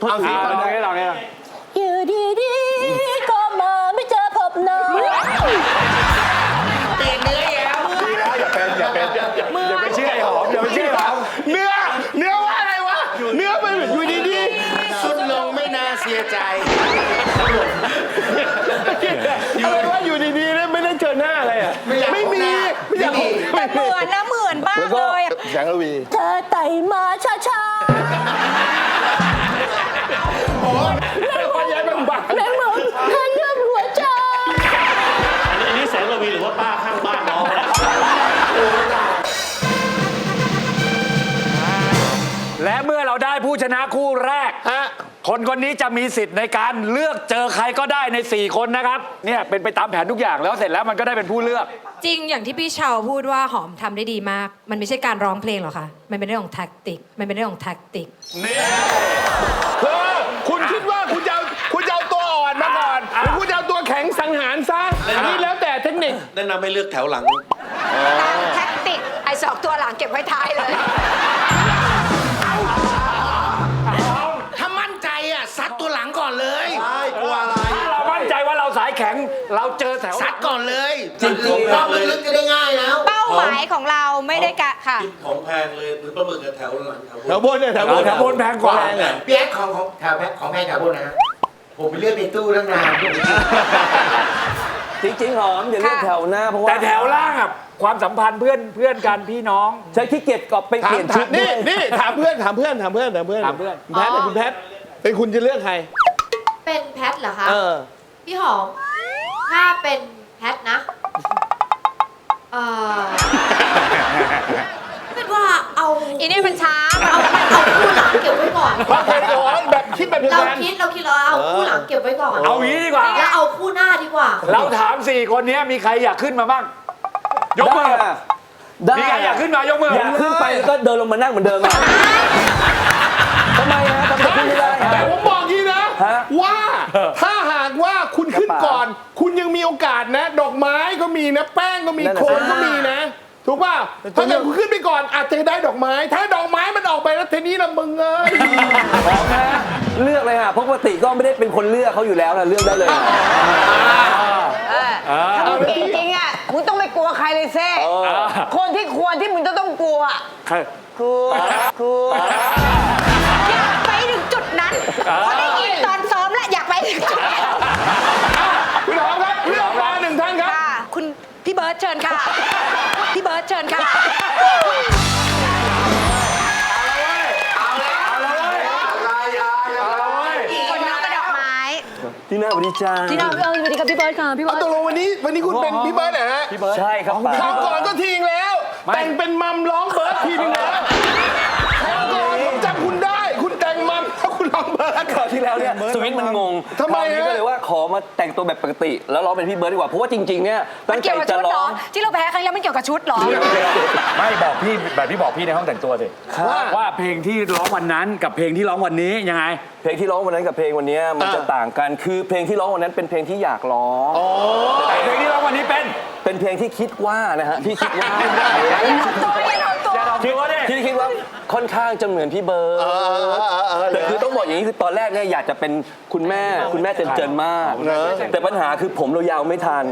เอาสิเอาเอาลองสิให้ลองให้ลองอยู่ดีๆก็มาไม่เจอพบน้องเปลี่ยนเนื้ออีกแล้วดีแล้วอย่าเป็นอย่าเป็นอย่าอย่าไปเชื่อไอ้หอมอย่าไปเชื่อไอ้หอมเนื้อเนื้อว่าอะไรวะเนื้อมันอยู่ดีๆสุดลงไม่น่าเสียใจอะไรวะอยู่ดีๆเนี่ยไม่ได้เจอหน้าอะไรอะไม่อยากไม่มีพบหน้าไม่อยากไม่มีพบเหมือนนะเหมือนบ้างเลยอะแสงระวีเธอไต่มาช้าพ อย้ายไปบ้านๆแม่มึงขยับหัวใจอันนี้แสงระวีหรือว่าป้าข้างบ้านน้องและเมื่อเราได้ผู้ชนะคู่แรก ฮะ คนคนนี้จะมีสิทธิ์ในการเลือกเจอใครก็ได้ใน 4 คนนะครับ เนี่ยเป็นไปตามแผนทุกอย่างแล้วเสร็จแล้วมันก็ได้เป็นผู้เลือก จริงอย่างที่พี่เชาพูดว่าหอมทำได้ดีมาก มันไม่ใช่การร้องเพลงหรอกค่ะ มันเป็นเรื่องของแท็กติก มันเป็นเรื่องของแท็กติกคื งสังหารซะอันนี้แล้วแต่เทคนิค แนะนำให้เลือกแถวหลังแท็กติกไอ้สองตัวหลังเก็บไว้ท้ายเลย ถ้ามั่นใจอะซัดตัวหลังก่อนเลยใช่กลัวอะไรถ้าเรามั่นใจว่าเราสายแข็ง เราเจอแถวซัดก่อนเลยจริงๆ รอบลึกๆจะได้ง่ายแล้ว เป้าหมายของเราไม่ได้กะค่ะ กินของแพงเลยหรือปลาหมึกอะแถวหลังแถวแถวบนเนี่ยแถวบนแถวบนแพงกว่า เปียกของของแถวแพของแพงแถวบนนะฮะ ผมไปเลือกในตู้ตั้งนานจริงๆหอมอย่าเลือกแถวหน้าเพราะว่าแต่แถวล่างอะความสัมพันธ์เพื่อนเพื่อนกันพี่น้อง ใช้ขี้เกียจกอบไปเปถามลี่ยนถาชุมดนี่ด้วย นี่ถามเพื่อนถามเพื่อนถามเพื่อนถามเพื่อนถามเพื่อน คุณแพทย์คุณแพทย์เป็นคุณจะเลือกใคร เป็นแพทเหรอคะเออ พี่หอมถ้าเป็นแพทนะเออเป็นว่าเอาอีนี่มันช้าเอาเอาคู่หลังเก็บไว้ก่อนว่าเป็นโอนแบบ คิดแบบเดียวเรากัน คิดเราคิดเราเอาคู่หลังเก็บไว้ก่อนเอางี้ดีกว่า แล้วเอาคู่หน้าดีกว่า เราถาม4คนนี้มีใครอยากขึ้นมาบ้าง ยกมืได้ออะได้มีใครอยากขึ้นมายกมืออยากขึ้นไปแล้วก็เดินลงมานั่งเหมือนเดิมอะทำไมฮะทำไมขึ้นไม่ได้แต่ฮะ ผมบอกงี้นะ ฮะว่าถ้าหากว่าคุณขึ้นก่อน คุณยังมีโอกาสนะ ดอกไม้ก็มีนะ แป้งก็มีนั่นน่ะโคมสิ ก็มีนะ ถูกป่ะถ้าเกิดคุณขึ้นไปก่อนอาจจะได้ดอกไม้ ถ้าดอกไม้มันออกไปแล้วทีนี้ละมึงเอ้ย เลือกเลยฮะเพราะปกติก็ไม่ได้เป็นคนเลือกเขาอยู่แล้วนะเลือกได้เลยจริงๆอะมึงต้องไม่กลัวใครเลยเซ่คนที่ควรที่มึงจะต้องกลัวอะใครคือคืออยากไปถึงจุดนั้นเพราะได้ยินตอนซ้อมแล้วอยากไปถึงจุดนั้นคุณหอมครับเลือกมาหนึ่งท่านครับ ค่ะ คุณพี่เบิร์ดเชิญค่ะ พี่เบิร์ดเชิญค่ะ ที่หน้าวันนี้จ้าที่น้องเออสวัสดีครับพี่เบิร์ดค่ะพี่เบิเอาร์ดตกลงวันนี้วันนี้คุณเป็นพี่เบิร์ดเหรอฮะใช่ครับคราวก่อนก็ทิ้งแล้ว แต่งเป็นมัมร้องเบิร์ดทีนึงแล้ว ดคราวที่แล้วเนี่ยสวิตช์มันงงทำไมคราวนี้ฮะก็เลยว่าขอมาแต่งตัวแบบปกติ แล้วร้องเป็นพี่เบิร์ดดีกว่า เพราะว่าจริงๆเนี่ยมัตั้นงใจเกี่ยวกับจะชุดเหรร้ออง ที่เราแพ้ครั้งแล้วมันเกี่ยวกับชุดเหรอ ไม่บอกพี่แบบที่บอกพี่ในห้องแต่งตัวสิว่าว่าเพลงที่ร้องวันนั้นกับเพลงที่ร้องวันนี้ยังไง เพลงที่ร้องวันนั้นกับเพลงวันเนี้ยมันจะต่างกันคือเพลงที่ร้องวันนั้นเป็นเพลงที่อยากร้องแต่เพลงที่ร้องวันนี้เป็น เป็นเพลงที่คิดว่านะฮะที่คิดว่า ตัวอย่ ค่อนข้างจะเหมือนพี่เบิร์ดแต่คือต้องบอกอย่างนี้คือตอนแรกเนี่ยอยากจะเป็นคุณแม่คุณแม่เจนเจนมาก แต่ปัญหาคือผมเรายาวไม่ทัน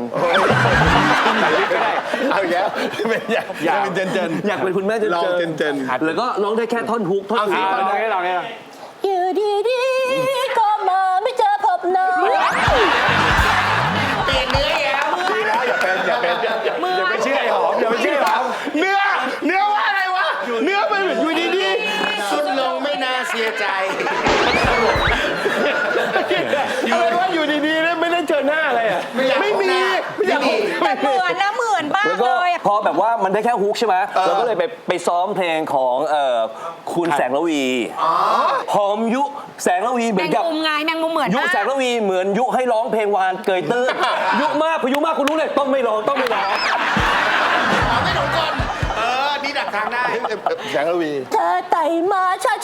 เอาอีกแล้วเป็นอยากอยากเป็นเจนเจนอยากเป็นคุณแม่เจนลองเจเจนนเจนแล้วก็ร้องได้แค่ท่อนฮุกท่อนเอาสิสีเอาลองให้ลองให้ลองอยู่ดีๆก็มาไม่เจอพบน้องเปลี่ยนเนื้ออีกแล้วดีแล้วอย่าเป็นอย่าเป็นอย่าอย่าไปเชื่อไอ้หอมอย่าไปเชื่อไอ้หอมเนื้อเนื้อว่าอะไรวะเนื้อมันอยู่ดีสุดลง ไม่น่าเสียใจๆอะไรวะอยู่ดีๆเนี่ยไม่ได้เจอหน้าอะไรอะ ไม่อยากไม่มีพบหน้าไม่อยากไม่มีเหมือนนะเหมือนบ้างแล้วก็เลยอะพอแบบว่ามันได้แค่ฮุกใช่ไหมเราก็เลยไปไปซ้อมเพลงของเอ่อคุณแสงระวีหอมยุแสงระวีเหแมมือนงกับ มุมไงแมงมุมเหมือนยุมากแสงระวีเหมือนยุให้ร้องเพลงวานเกยตื้น ยุมากพอยุมากคุณรู้เลยต้องไม่ร้องต้องไม่ร้องขอไม่หลงกลเออ นี่ดักทางได้ แสงระวี เธอไต่มาช้า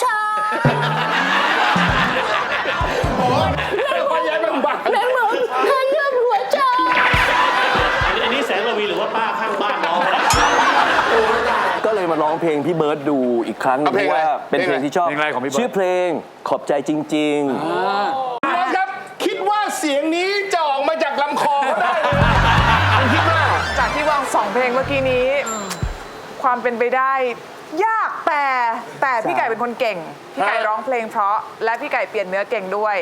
ยมาร้องร้องเพลงพี่เบิร์ดดูอีกครั้งหนึงเอาเพลงอะไรว่าเป็นเพลงที่ชอบเพลงอะไรของพี่เบิร์ดชื่อเพลงขอบใจจริงๆรถครับ คิดว่าเสียงนี้จะออกมาจากลำคอเขาได้เลยคุณคิดว่า จากที่วางสองเพลงเมื่อกี้นี้ ความเป็นไปได้ ยากแต่แต่พี่ไก่เป็นคนเก่ง พี่ไก่ร้องเพลงเพราะ และพี่ไก่เปลี่ยนเนื้อเก่งด้วย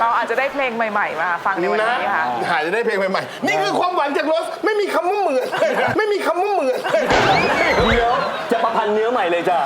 เราอาจจะได้เพลงใหม่ ๆ มาฟังในวันนะนี้ค่ะ หาจะได้เพลงใหม่ๆ นี่คือความหวังจากรถไม่มีคำว่าเหมือนเลยไม่มีคำว่า เนื้อใหม่เลยจ้ะ